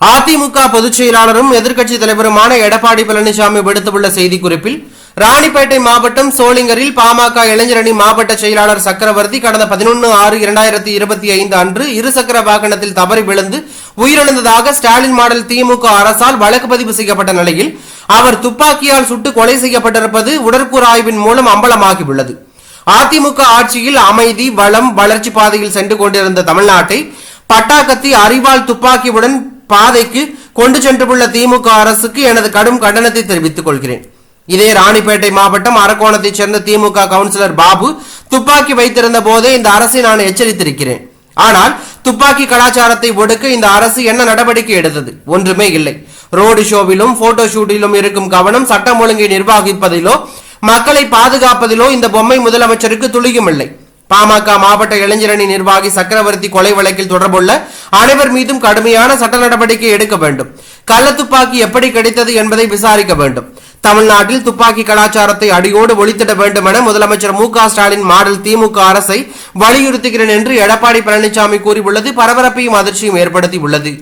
அதிமுக பொதுச் செயலாளரும் எதிர்க்கட்சி தலைவருமான எடப்பாடி பழனிசாமி விடுத்துள்ள செய்திக்குறிப்பில் ராணிப்பேட்டை மாவட்டம் சோளிங்கரில் பாமக இளைஞரணி மாவட்ட செயலாளர் சக்கரவர்த்தி கடந்த பதினொன்று ஆறு இரண்டாயிரத்தி இருபத்தி ஐந்து அன்று இருசக்கர வாகனத்தில் தவறி விழுந்து உயிரிழந்ததாக ஸ்டாலின் மாடல் திமுக அரசால் வழக்கு பதிவு செய்யப்பட்ட நிலையில் அவர் துப்பாக்கியால் சுட்டு கொலை செய்யப்பட்டிருப்பது உடற்கூறு ஆய்வின் மூலம் அம்பலமாகியுள்ளது. அதிமுக ஆட்சியில் அமைதி வளம் வளர்ச்சி பாதையில் சென்று கொண்டிருந்த தமிழ்நாட்டை பட்டாக்கத்தி அறிவால் துப்பாக்கியுடன் பாதைக்கு கொண்டு சென்றுள்ள திமுக அரசுக்கு எனது கடும் கண்டனத்தை தெரிவித்துக் கொள்கிறேன். இதே ராணிப்பேட்டை மாவட்டம் அரக்கோணத்தைச் சேர்ந்த திமுக கவுன்சிலர் பாபு துப்பாக்கி வைத்திருந்த போதே இந்த அரசை நான் எச்சரித்திருக்கிறேன். ஆனால் துப்பாக்கி கலாச்சாரத்தை ஒடுக்க இந்த அரசு என்ன நடவடிக்கை எடுத்தது? ஒன்றுமே இல்லை. ரோடு ஷோவிலும் போட்டோ ஷூட்டிலும் இருக்கும் கவனம் சட்டம் ஒழுங்கை நிர்வகிப்பதிலோ மக்களை பாதுகாப்பதிலோ இந்த பொம்மை முதலமைச்சருக்கு துளியும் இல்லை. பாமக மாவட்ட இளைஞரணி நிர்வாகி சக்கரவர்த்தி கொலை வழக்கில் தொடர்புள்ள அனைவர் மீதும் கடுமையான சட்ட நடவடிக்கை எடுக்க வேண்டும். கள்ள துப்பாக்கி எப்படி கிடைத்தது என்பதை விசாரிக்க வேண்டும். தமிழ்நாட்டில் துப்பாக்கி கலாச்சாரத்தை அடியோடு ஒழித்திட வேண்டும் என முதலமைச்சர் மு ஸ்டாலின் மாடல் திமுக அரசை வலியுறுத்துகிறேன் என்று எடப்பாடி பழனிசாமி கூறியுள்ளது. பரபரப்பையும் அதிர்ச்சியும் ஏற்படுத்தி உள்ளது